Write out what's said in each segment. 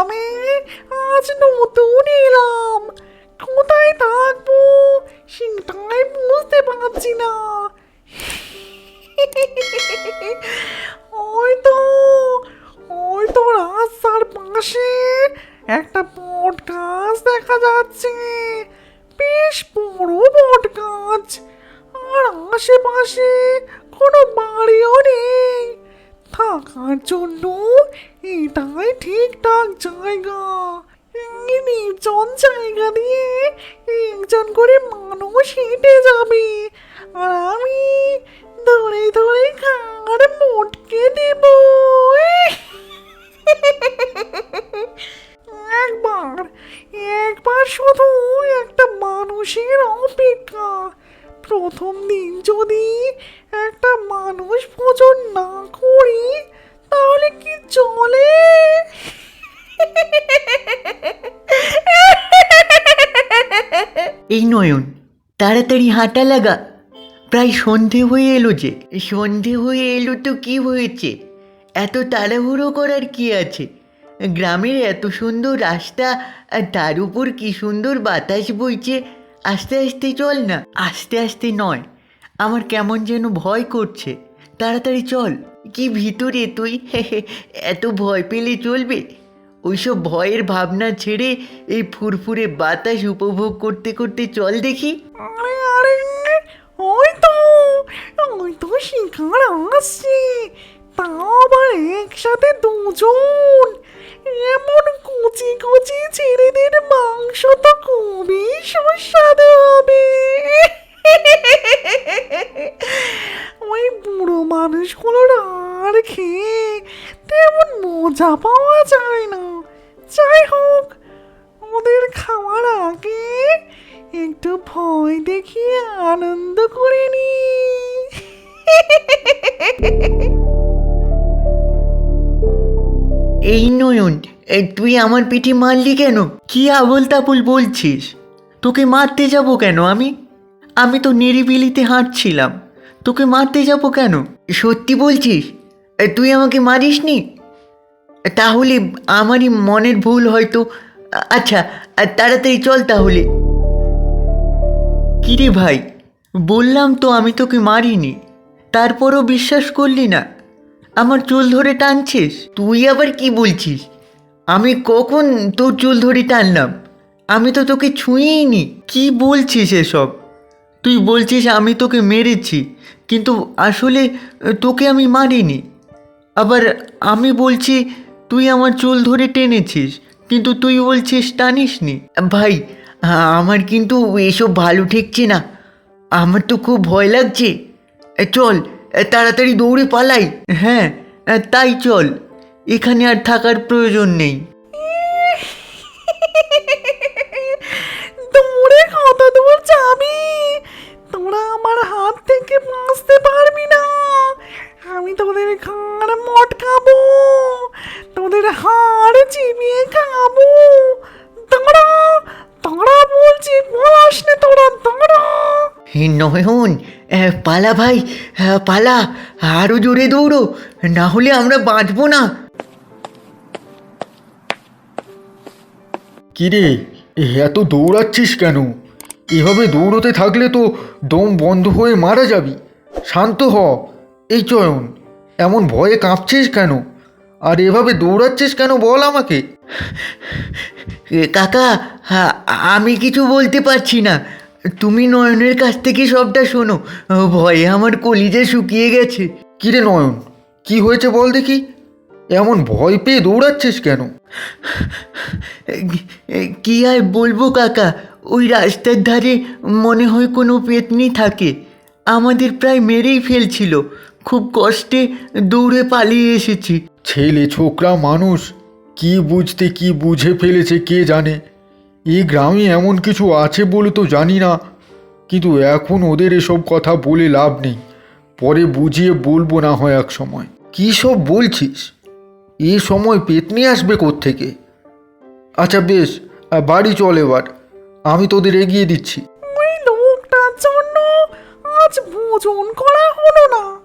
গ্রামে আজ নতুন এলাম। কোথায় থাকব? সেটাই বুঝতে পারছি না। ওই তো ওই তো রাস্তার পাশে একটা বট দেখা যাচ্ছে। বেশ বড় বট আর আশেপাশে কোনো বাড়িও নেই। থাকার জন্য এটাই ঠিকঠাক জায়গা। নির্জন জায়গা দিয়ে একজন করে মানুষ হেঁটে যাবে। আর আমি এই নয়ন, তাড়াতাড়ি হাঁটা লাগা। প্রায় সন্ধে হয়ে এলো যে। সন্ধে হয়ে এলো তো কি হয়েছে? এত তাড়াহুড়ো করার কি আছে? গ্রামের এত সুন্দর রাস্তা, আর তার উপর কি সুন্দর বাতাস বইছে, আস্তে আস্তে চল না, আস্তে আস্তে নয়। আমার কেমন যেন ভয় করছে। তাড়াতাড়ি চল। কি ভিতরে তুই? এত ভয় পেলে চলবে? ওইসব ভয়ের ভাবনা ছেড়ে এই ফুরফুরে বাতাস উপভোগ করতে করতে চল দেখি। আরে ওই তো ওই তো শিকার আসছে। তাও আবার একসাথে দুজন। এমন কুচি কুচি ছেলেদের মাংস তো খুবই সুস্বাদু হবে। ওই বুড়ো মানুষগুলোর আর খেয়ে তেমন মজা পাওয়া যায় না। যাই হোক, ওদের খাওয়ার আগে একটু ভয় দেখিয়ে আনন্দ করে নি। এই নয়ন তুই আমার পিঠে মারলি কেন? কি আবল তাবল বলছিস? তোকে মারতে যাব কেন আমি? আমি তো নিরিবিলিতে হাঁটছিলাম। তোকে মারতে যাব কেন? সত্যি বলছিস? তুই আমাকে মারিসনি? তাহলে আমারই মনের ভুল হয়তো। আচ্ছা তাড়াতাড়ি চল তাহলে। কিরে ভাই, বললাম তো আমি তোকে মারিনি, তারপরও বিশ্বাস করলি না। আমার চুল ধরে টানছিস, তুই আবার কি বলছিস? আমি কখন তোর চুল ধরে টানলাম? আমি তো তোকে ছুঁয়েই নি কি বলছিস এসব? তুই বলছিস আমি তোকে মেরেছি, কিন্তু আসলে তোকে আমি মারিনি। আবার আমি বলছি তুই আমার চুল ধরে টেনেছিস, কিন্তু তুই বলছিস টানিসনি। ভাই, আমার কিন্তু এসব ভালো ঠেকছে না। আমার তো খুব ভয় লাগছে। চল তাড়াতাড়ি দৌড়ে পালাই। হ্যাঁ তাই চল। এখানে আর থাকার প্রয়োজন নেই। দূরে কত দূর যাবি নয়ন পালা ভাই পালা আরও জোরে দৌড়ো না হলে আমরা বাঁচবো না। কিরে এত দৌড়াচ্ছিস কেন? এভাবে দৌড়তে থাকলে তো দম বন্ধ হয়ে মারা যাবি। শান্ত হ এই চয়ন এমন ভয়ে কাঁপছিস কেন? আর এভাবে দৌড়াচ্ছিস কেন বল আমাকে। কাকা আমি কিছু বলতে পারছি না। তুমি নয়নের কাছ থেকে সবটা শোনো। ভয়ে আমার কলিজা শুকিয়ে গেছে। কিরে নয়ন কি হয়েছে বল দেখি? এমন ভয় পেয়ে দৌড়াচ্ছিস কেন? কি আর বলব কাকা ওই রাস্তার ধারে মনে হয় কোনো পেতনি থাকে। আমাদের প্রায় মেরেই ফেলছিল। খুব কষ্টে দৌড়ে পালিয়ে এসেছি। ছেলে ছোকরা মানুষ কি বুঝতে কি বুঝে ফেলেছে কে জানে? এই গ্রামে এমন কিছু আছে বলে তো জানি না। কিন্তু এখন ওদের এসব কথা বলে লাভ নেই। পরে বুঝিয়ে বলব না হয় এক সময়। কী সব বলছিস? এ সময় পেতনি আসবে থেকে আচ্ছা বেশ বাড়ি চল এবার। আমি তোদের এগিয়ে দিচ্ছি। ওই লোকটার জন্য আজ ভোজন করা হলো না।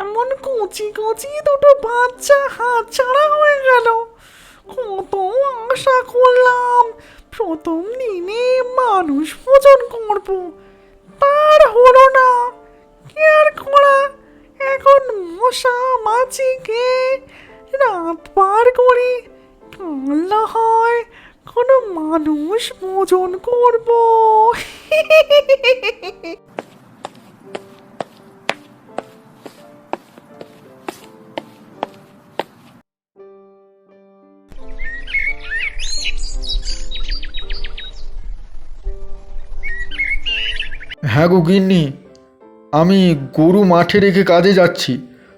এমন কচি কচি দুটো বাচ্চা হাত ছাড়া হয়ে গেল। কত প্রথম দিনে মানুষ ভোজন করব। তার হলো না। কি আর করা? এখন মশা মাছি খেয়ে রাত পার করে কান্না হয়। কোনো মানুষ ভোজন করব। হ্যাঁ গো গিন্নি, আমি গরু মাঠে রেখে কাজে যাচ্ছি।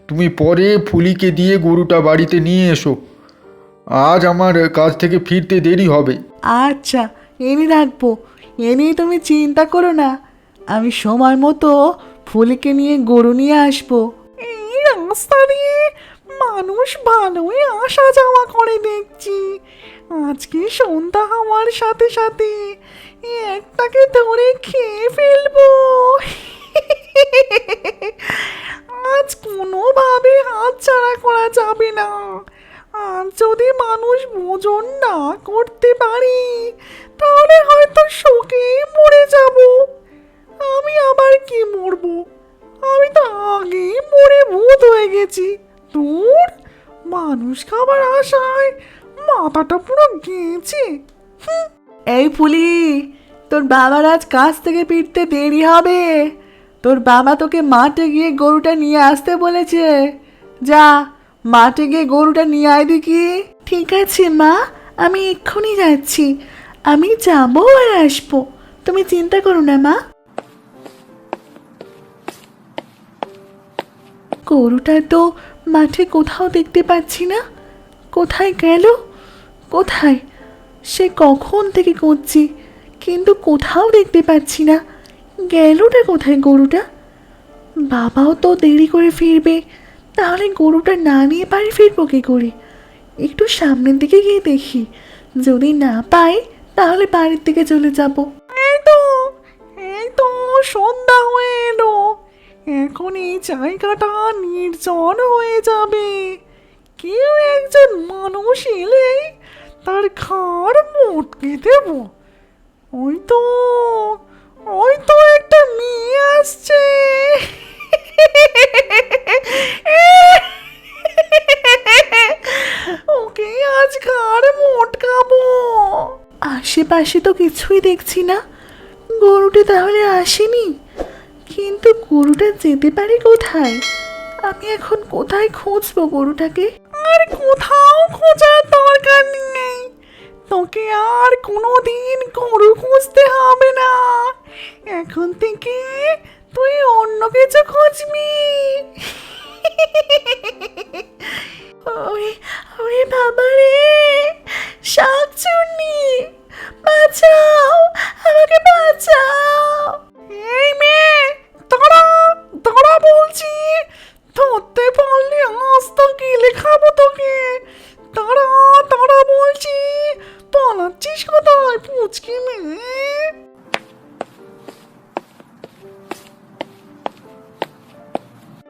তুমি পরে ফুলিকে দিয়ে গরুটা বাড়িতে নিয়ে এসো। আজ আমার কাজ থেকে ফিরতে দেরি হবে। আচ্ছা এনে রাখব। এ নিয়ে তুমি চিন্তা করো না। আমি সময় মতো ফুলকে নিয়ে গরু নিয়ে আসব। এই রাস্তা দিয়ে মানুষ ভালোই আসা যাওয়া করে দেখছি। আজকে সন্ধ্যা হওয়ার সাথে সাথে একটাকে ধরে খেয়ে ফেলব। আজ কোনোভাবে হাত ছাড়া করা যাবে না। আজ যদি মানুষ ভোজন না করতে পারি, তাহলে হয়তো শোকে মরে যাব। আমি আবার কি মরবো? আমি তো আগে মরে ভূত হয়ে গেছি। দূর মানুষ খাবার আশায় মাথাটা পুরো গেছে হুঁ। এই ফুলি তোর বাবার আজ কাজ থেকে ফিরতে দেরি হবে। তোর বাবা তোকে মাঠে গিয়ে গরুটা নিয়ে আসতে বলেছে। যা, মাঠে গিয়ে গরুটা নিয়ে আয় দেখি। ঠিক আছে, মা, আমি এক্ষুনি যাচ্ছি। আমি যাব আর আসব। তুমি চিন্তা করো না, মা। গরুটা তো মাঠে কোথাও দেখতে পাচ্ছি না। কোথায় গেল? কোথায়? সে কখন থেকে করছি কিন্তু কোথাও দেখতে পাচ্ছি না। গেলটা কোথায় গরুটা? বাবাও তো দেরি করে ফিরবে, তাহলে গরুটা না নিয়ে বাড়ি ফিরবো কি করে? একটু সামনের দিকে গিয়ে দেখি, যদি না পাই, তাহলে বাড়ির দিকে চলে যাব। তো, এই তো সন্ধ্যা হয়ে এলো। এখন এই জায়গাটা নির্জন হয়ে যাবে। কেউ একজন মানুষ এলে তার ঘাড় মোটকে দেব। ওই তো ওই তো একটা মেয়ে আসছে। ওকে আজ ঘাড় মোটকাবো। আশেপাশে তো কিছুই দেখছি না। গরুটি তাহলে আসেনি। কিন্তু গরুটা যেতে পারে কোথায়? আমি এখন কোথায় খুঁজবো গরুটাকে? আর কোথাও খোঁজার দরকার নেই। তোকে আর কোনোদিন গরু খুঁজতে হবে না। এখন থেকে তুই অন্য কিছু খুঁজবি। ওরে ওরে বাবা রে শাকচুন্নি বাঁচাও আমাকে বাঁচাও। এই মেয়ে দাঁড়া দাঁড়া বলছি। ধরতে আজ তো গিলে খাব তোকে। দাঁড়া দাঁড়া বলছি। পালাচ্ছিস কোথায় পুচকি মেয়ে?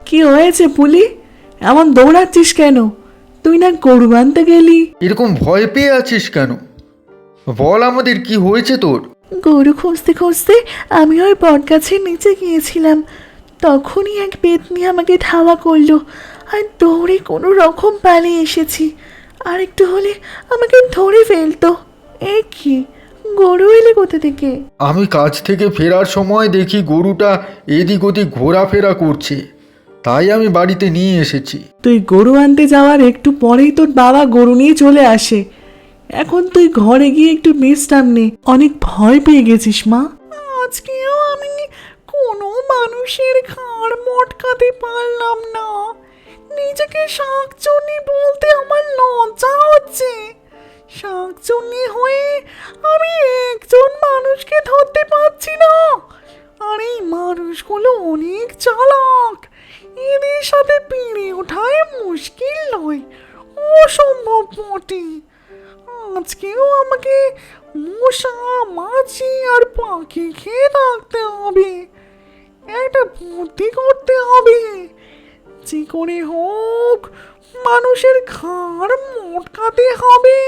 কি হয়েছে পুলি? এমন দৌড়াচ্ছিস কেন? তুই না গরু আনতে গেলি। এরকম ভয় পেয়ে আছিস কেন? বল আমাদের কি হয়েছে তোর। গরু খুঁজতে খুঁজতে আমি ওই বটগাছের নিচে গিয়েছিলাম। তখনই এক পেতনি আমাকে ধাওয়া করল। আর দৌড়ে কোনো রকম পালিয়ে এসেছি। আর একটু হলে আমাকে ধরে ফেলতো। এ কি? গরু এলে কোথা থেকে? আমি কাজ থেকে ফেরার সময় দেখি গরুটা এদিক ওদিক ঘোরাফেরা করছে। তাই আমি বাড়িতে নিয়ে এসেছি। তুই গরু আনতে যাওয়ার একটু পরেই তোর বাবা গরু নিয়ে চলে আসে। এখন তুই ঘরে গিয়ে একটু বিশ্রাম নে। অনেক ভয় পেয়ে গেছিস মা। আজকেও আমি কোনো মানুষের ঘাড় মটকাতে পারলাম না। নিজেকে শাকচুন্নি বলতে আমার লজ্জা হচ্ছে। শাকচুন্নি হয়ে আমি একজন মানুষকে ধরতে পারছি না। আর এই মানুষগুলো অনেক চালাক। এদের সাথে পেরে ওঠায় মুশকিল নয়। অসম্ভব বটে আজকেও আমাকে মশা, মাছি আর পাখি খেয়ে থাকতে হবে। একটা বুদ্ধি করতে হবে। যে করে হোক মানুষের ঘাড় মোটকাতে হবে।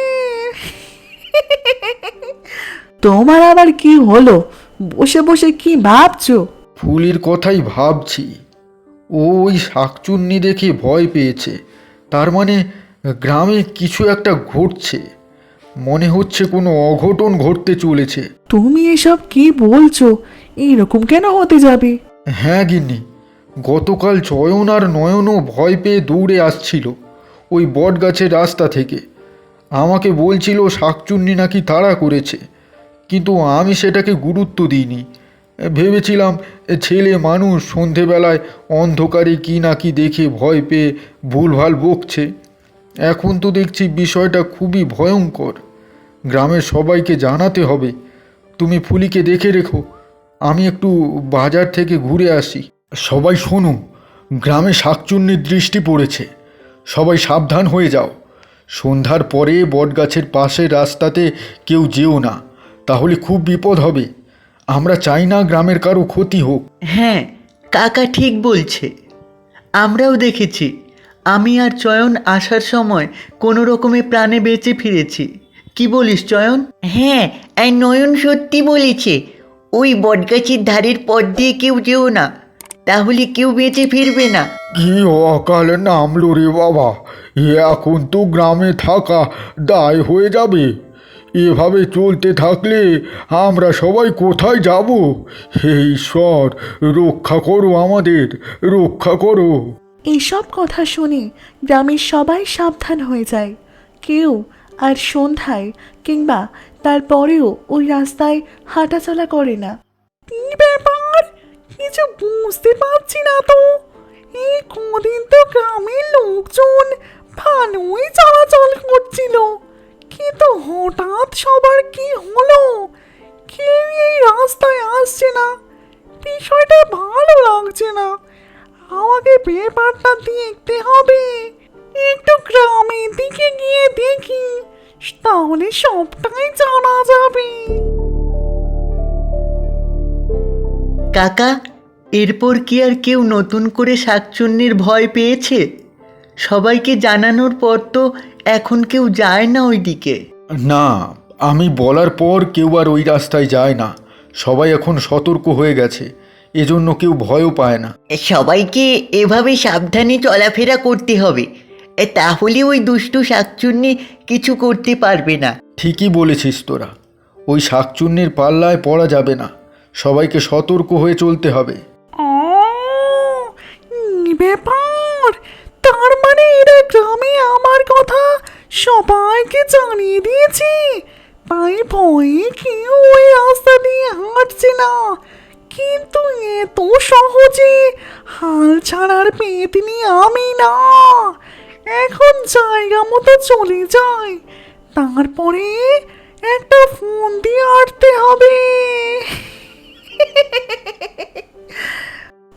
তোমার আবার কি হলো? বসে বসে কি ভাবছ? ফুলির কথাই ভাবছি। ও ওই শাকচুন্নি দেখে ভয় পেয়েছে। তার মানে গ্রামে কিছু একটা ঘটছে। মনে হচ্ছে কোনো অঘটন ঘটতে চলেছে। তুমি এসব কি বলছো? এরকম কেন হতে যাবে? হ্যাঁ গিন্নি গতকাল চয়ন আর নয়নও ভয় পেয়ে দৌড়ে আসছিল ওই বট গাছের রাস্তা থেকে। আমাকে বলছিল শাকচুন্নি নাকি তাড়া করেছে, কিন্তু আমি সেটাকে গুরুত্ব দিইনি। ভেবেছিলাম ছেলে মানুষ সন্ধেবেলায় অন্ধকারে কি না কি দেখে ভয় পেয়ে ভুলভাল বকছে। এখন তো দেখছি বিষয়টা খুবই ভয়ঙ্কর। গ্রামের সবাইকে জানাতে হবে। তুমি ফুলিকে দেখে রেখো। আমি একটু বাজার থেকে ঘুরে আসি। সবাই শোনো গ্রামে শাকচুন্নির দৃষ্টি পড়েছে। সবাই সাবধান হয়ে যাও। সন্ধ্যার পরে বটগাছের পাশের রাস্তাতে কেউ যেও না তাহলে খুব বিপদ হবে। আমরা চাই না গ্রামের কারও ক্ষতি হোক। হ্যাঁ কাকা ঠিক বলছে। আমরাও দেখেছি। আমি আর চয়ন আসার সময় কোনো রকমে প্রাণে বেঁচে ফিরেছি। কি বলিস চয়ন? হ্যাঁ এই নয়ন সত্যি বলেছে। ওই বটগাছের ধারের পথ দিয়ে কেউ যেও না। তাহলে কেউ বেঁচে ফিরবে না। কি অকাল নামলো রে বাবা। এখন তো গ্রামে থাকা দায় হয়ে যাবে। এভাবে চলতে থাকলে আমরা সবাই কোথায় যাব? হে ঈশ্বর রক্ষা করো আমাদের রক্ষা করো। এইসব কথা শুনে গ্রামের সবাই সাবধান হয়ে যায়। কেউ আর সন্ধ্যায় কিংবা তারপরেও ওই রাস্তায় হাঁটাচলা করে না। কি ব্যাপার? কিছু বুঝতে পারছি না তো। এই কদিন তো গ্রামের লোকজন ভালোই চলাচল করছিল। কিন্তু হঠাৎ সবার কি হলো? কেউ এই রাস্তায় আসছে না। বিষয়টা ভালো লাগছে না। আমাকে পেপারটা দেখতে হবে। একটু গ্রামের দিকে গিয়ে দেখি। তাহলে সবটাই জানা যাবে। কাকা এরপর কি আর কেউ নতুন করে শাকচুন্নির ভয় পেয়েছে? সবাইকে জানানোর পর তো এখন কেউ যায় না ওইদিকে। না আমি বলার পর কেউ আর ওই রাস্তায় যায় না। সবাই এখন সতর্ক হয়ে গেছে। এজন্য কেউ ভয়ও পায় না। সবাইকে এভাবে সাবধানে চলাফেরা করতে হবে। এ, তাহলে ওই দুষ্টু শাকচুন্নি কিছু করতে পারবে না। ঠিকই বলেছিস তোরা। ওই শাকচুন্নির পাল্লায় পড়া যাবে না। সবাইকে সতর্ক হয়ে চলতে হবে। ও ব্যাপার? তার মানে এরা গ্রামে আমার কথা সবাইকে জানিয়ে দিয়েছে? তাই ভয়ে কেউ ওই রাস্তা দিয়ে হাঁটছে না। কিন্তু এত সহজে হাল ছাড়ার পেতনি আমি না। এখন জায়গা মতো চলে যায় তারপরে একটা ফোন দিয়ে আটতে হবে।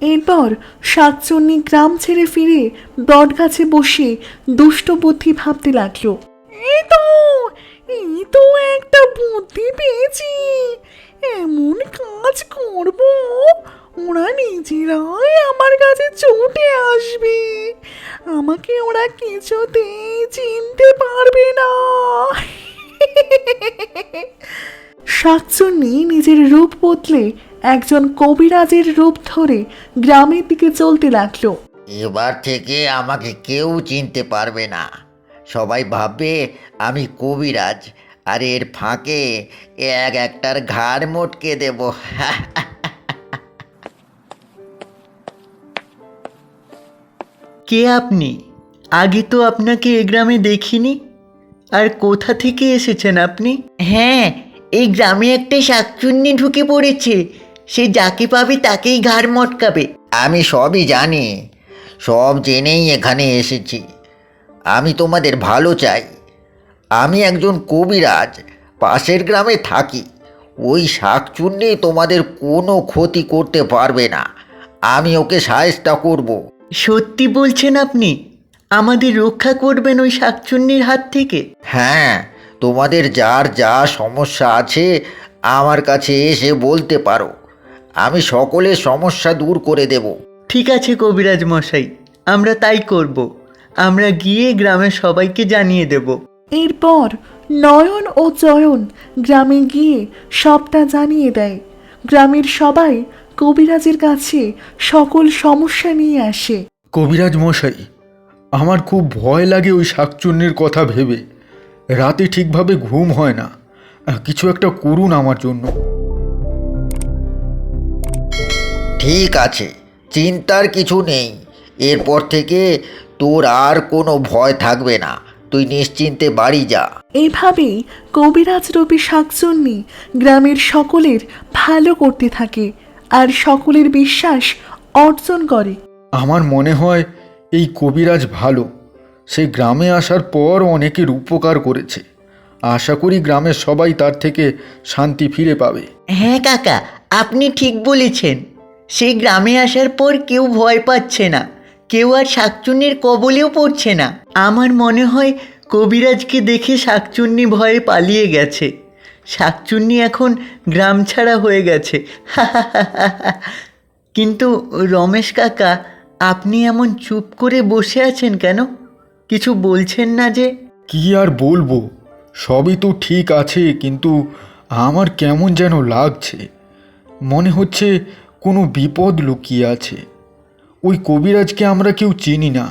এরপর শাকচুন্নি গ্রাম ছেড়ে ফিরে বটগাছে বসে দুষ্ট বুদ্ধি ভাবতে লাগল। এই তো এই তো একটা বুদ্ধি পেয়েছি। এমন কাজ করব, ওরা নিজেরাই আমার কাছে ছুটে আসবে। আমাকে ওরা কিছুতেই চিনতে পারবে না। শাকচুন্নি নিজের রূপ বদলে একজন কবিরাজের রূপ ধরে গ্রামের দিকে চলতে লাগল। এবার থেকে আমাকে কেউ চিনতে পারবে না। সবাই ভাববে আমি কবিরাজ আর এর ফাঁকে এক একটার ঘাড় মোটকে দেব। কে আপনি? আগে তো আপনাকে এ গ্রামে দেখিনি। আর কোথা থেকে এসেছেন আপনি? হ্যাঁ এই গ্রামে একটা শাকচুন্নি ঢুকে পড়েছে। সে যাকে পাবে তাকেই ঘাড় মটকাবে। আমি সবই জানি। সব জেনেই এখানে এসেছি। আমি তোমাদের ভালো চাই। আমি একজন কবিরাজ পাশের গ্রামে থাকি। ওই শাকচুন্নি তোমাদের কোনো ক্ষতি করতে পারবে না। আমি ওকে সাহেস্তা করব। সত্যি বলছেন আপনি? আমাদের রক্ষা করবেন ওই শাকচুন্নির হাত থেকে? হ্যাঁ তোমাদের যার যা সমস্যা আছে আমার কাছে এসে বলতে পারো। আমি সকলের সমস্যা দূর করে দেব। ঠিক আছে কবিরাজ মশাই আমরা তাই করব। আমরা গিয়ে গ্রামের সবাইকে জানিয়ে দেব। এরপর নয়ন ও জয়ন গ্রামে গিয়ে সবটা জানিয়ে দেয়। গ্রামের সবাই কবিরাজের কাছে সকল সমস্যা নিয়ে আসে। কবিরাজ মশাই আমার খুব ভয় লাগে ওই শাকচুন্নির কথা ভেবে। রাতে ঠিকভাবে ঘুম হয় না। কিছু একটা করুন আমার জন্য। ঠিক আছে চিন্তার কিছু নেই। এরপর থেকে তোর আর কোনো ভয় থাকবে না। তুই নিশ্চিন্তে বাড়ি যা। এইভাবেই কবিরাজ রবি শাকচুন্নি গ্রামের সকলের ভালো করতে থাকে আর সকলের বিশ্বাস অর্জন করে। আমার মনে হয় এই কবিরাজ ভালো। সে গ্রামে আসার পর অনেকের উপকার করেছে। আশা করি গ্রামের সবাই তার থেকে শান্তি ফিরে পাবে। হ্যাঁ কাকা আপনি ঠিক বলেছেন। সেই গ্রামে আসার পর কেউ ভয় পাচ্ছে না। কেউ আর শাকচুন্নির কবলেও পড়ছে না। আমার মনে হয় কবিরাজকে দেখে শাকচুন্নি ভয়ে পালিয়ে গেছে। শাকচুন্নি এখন গ্রাম ছাড়া হয়ে গেছে। কিন্তু রমেশ কাকা, আপনি এমন চুপ করে বসে আছেন কেন? কিছু বলছেন না যে? কি আর বলব? সবই তো ঠিক আছে, কিন্তু আমার কেমন যেন লাগছে। মনে হচ্ছে কোনো বিপদ লুকিয়ে আছে। ওই কবিরাজকে আমরা কেউ চিনি না।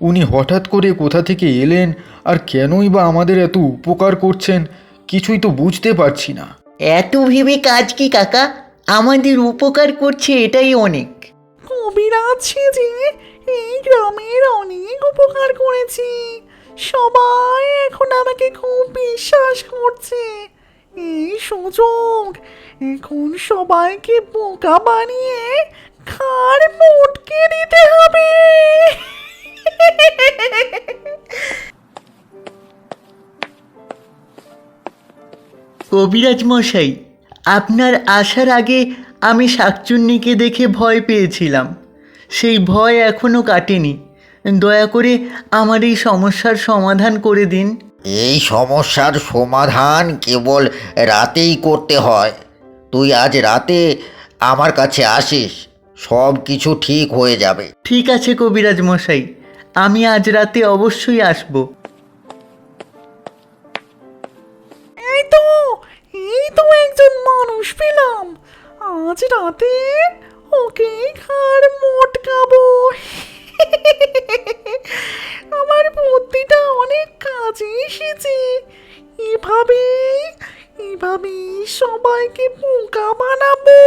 উনি হঠাৎ করে কোথা থেকে এলেন আর কেনই বা আমাদের এত উপকার করছেন কিছুই তো বুঝতে পারছি না। এত ভেবে কাজ কি কাকা? আমাদের উপকার করছে এটাই অনেক। কবিরাজ সেজে এই গ্রামের অনেক উপকার করেছি। সবাই এখন আমাকে খুব বিশ্বাস করছে। এই সুযোগ এখন সবাইকে বোকা বানিয়ে খাড় মোটকে দিতে হবে। কবিরাজ মশাই, আপনার আসার আগে আমি শাকচুন্নিকে দেখে ভয় পেয়েছিলাম। সেই ভয় এখনও কাটেনি। দয়া করে আমার এই সমস্যার সমাধান করে দিন। এই সমস্যার সমাধান কেবল রাতেই করতে হয়। তুই আজ রাতে আমার কাছে আসিস সব কিছু ঠিক হয়ে যাবে। ঠিক আছে কবিরাজ মশাই আমি আজ রাতে অবশ্যই আসব। এই তো এই তো একজন মানুষ পেলাম। আজ রাতে ওকে খার মোটকাবো। আমার বুদ্ধিটা অনেক কাজে এসেছে। এভাবে এভাবে সবাইকে পোকা বানাবো।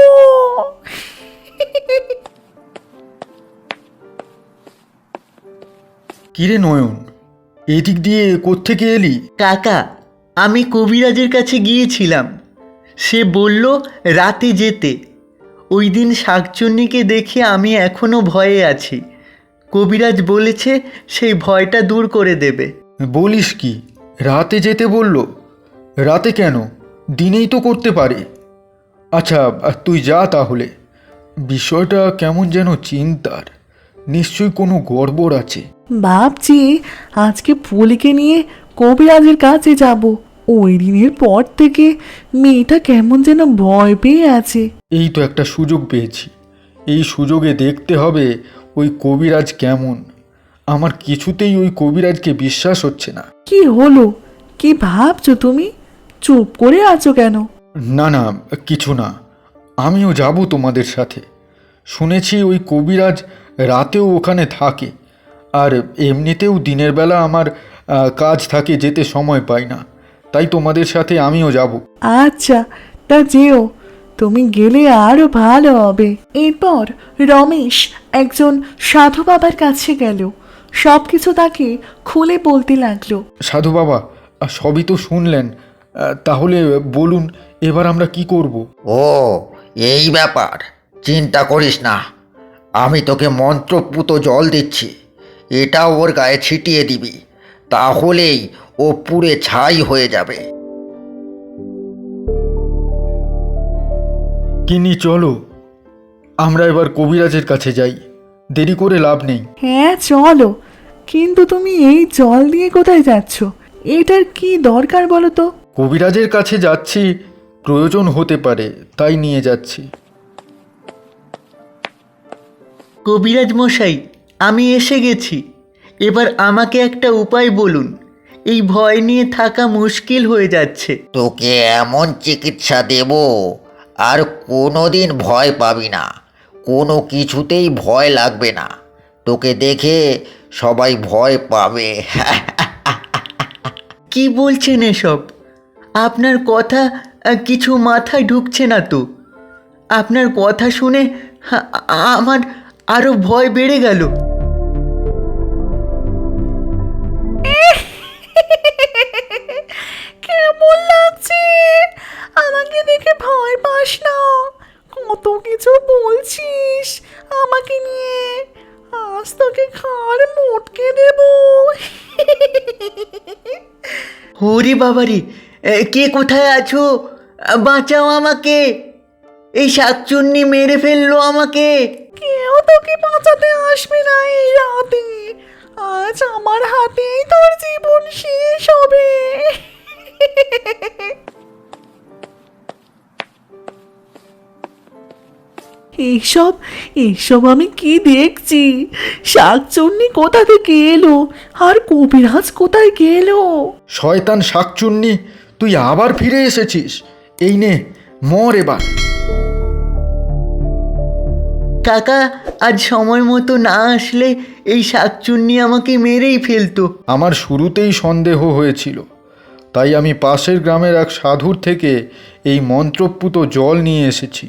কিরে নয়ন এদিক দিয়ে কোত্থেকে এলি? কাকা আমি কবিরাজের কাছে গিয়েছিলাম। সে বলল রাতে যেতে। ওই দিন শাকচুন্নিকে দেখে আমি এখনও ভয়ে আছি। কবিরাজ বলেছে সেই ভয়টা দূর করে দেবে। বলিস কি? রাতে যেতে বলল? রাতে কেন? দিনেই তো করতে পারে। আচ্ছা তুই যা তাহলে। বিষয়টা কেমন যেন চিন্তার। নিশ্চয়ই কোনো গড়বড় আছে। ভাবছি আজকে ফুলিকে নিয়ে কবিরাজের কাছে যাব। ওই দিনের পর থেকে মেয়েটা কেমন যেন ভয় পেয়ে আছে। এই তো একটা সুযোগ পেয়েছি। এই সুযোগে দেখতে হবে ওই কবিরাজ কেমন? আমার কিছুতেই ওই কবিরাজকে বিশ্বাস হচ্ছে না। কি হলো? কি ভাবছ তুমি? চুপ করে আছো কেন? না না কিছু না। আমিও যাব তোমাদের সাথে। শুনেছি ওই কবিরাজ রাতেও ওখানে থাকে আর এমনিতেও দিনের বেলা আমার আহ, কাজ থাকে যেতে সময় পাই না। তাই তোমাদের সাথে আমিও যাব। আচ্ছা তা যেও। তুমি গেলে আরও ভালো হবে। এরপর রমেশ একজন সাধু বাবার কাছে গেল। সব কিছু তাকে খুলে বলতে লাগল। সাধু বাবা সবই তো শুনলেন। তাহলে বলুন এবার আমরা কি করব। ও এই ব্যাপার চিন্তা করিস না। আমি তোকে মন্ত্রপুত জল দিচ্ছি। এটা ওর গায়ে ছিটিয়ে দিবি। তাহলেই ও পুড়ে ছাই হয়ে যাবে। কিনি চলো। আমরা এবার কবিরাজের কাছে যাই। দেরি করে লাভ নেই। হ্যাঁ চলো। কিন্তু তুমি এই জল দিয়ে কোথায় যাচ্ছ? এটার কি দরকার বলো তো? কবিরাজের কাছে যাচ্ছি প্রয়োজন হতে পারে তাই নিয়ে যাচ্ছি। কবিরাজ মশাই আমি এসে গেছি। এবার আমাকে একটা উপায় বলুন। এই ভয় নিয়ে থাকা মুশকিল হয়ে যাচ্ছে। তোকে এমন চিকিৎসা দেব আর কোনো দিন ভয় পাবি না। কোনো কিছুতেই ভয় লাগবে না। তোকে দেখে সবাই ভয় পাবে। কি বলছেন এসব? আপনার কথা কিছু মাথায় ঢুকছে না তো। আপনার কথা শুনে আমার আরও ভয় বেড়ে গেল। কেমন লাগছে? আমাকে দেখে ভয় পাস না। কত কিছু বলছিস আমাকে নিয়ে। আজ তোকে খাড় মোটকে দেব। হরি বাবারি কে কোথায় আছো? বাঁচাও আমাকে। এই শাকচুন্নি মেরে ফেলল আমাকে। কেউ তোকে বাঁচাতে আসবে না এই রাতে। আজ আমার হাতেই তোর জীবন শেষ হবে। এইসব এইসব আমি কি দেখছি? শাকচুন্নি কোথা থেকে এলো? আর কবিরাজ কোথায় গেল? শয়তান শাকচুন্নি তুই আবার ফিরে এসেছিস। এই নে মর এবার। কাকা আজ সময় মতো না আসলে এই শাকচুন্নি আমাকে মেরেই ফেলতো। আমার শুরুতেই সন্দেহ হয়েছিল। তাই আমি পাশের গ্রামের এক সাধুর থেকে এই মন্ত্রপুত জল নিয়ে এসেছি।